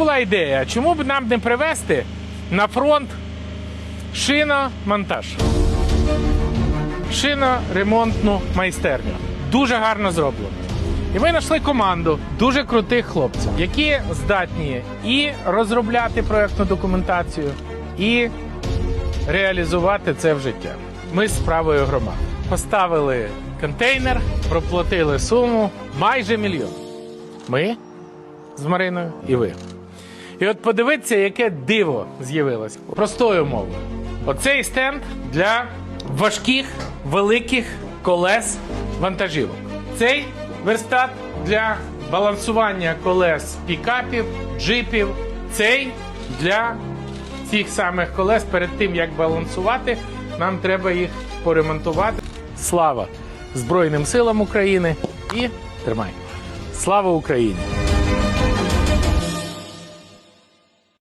була ідея, чому б нам не привезти на фронт шиномонтаж? Шиноремонтну майстерню. Дуже гарно зроблено. І ми знайшли команду дуже крутих хлопців, які здатні і розробляти проєктну документацію, і реалізувати це в життя. Ми з правою громади поставили контейнер, проплатили суму майже мільйон. Ми з Мариною і ви. І от подивіться, яке диво з'явилось. Простою мовою. Оцей стенд для важких великих колес вантажівок. Цей верстат для балансування колес пікапів, джипів. Цей для цих самих колес перед тим як балансувати, нам треба їх поремонтувати. Слава Збройним силам України і тримай! Слава Україні!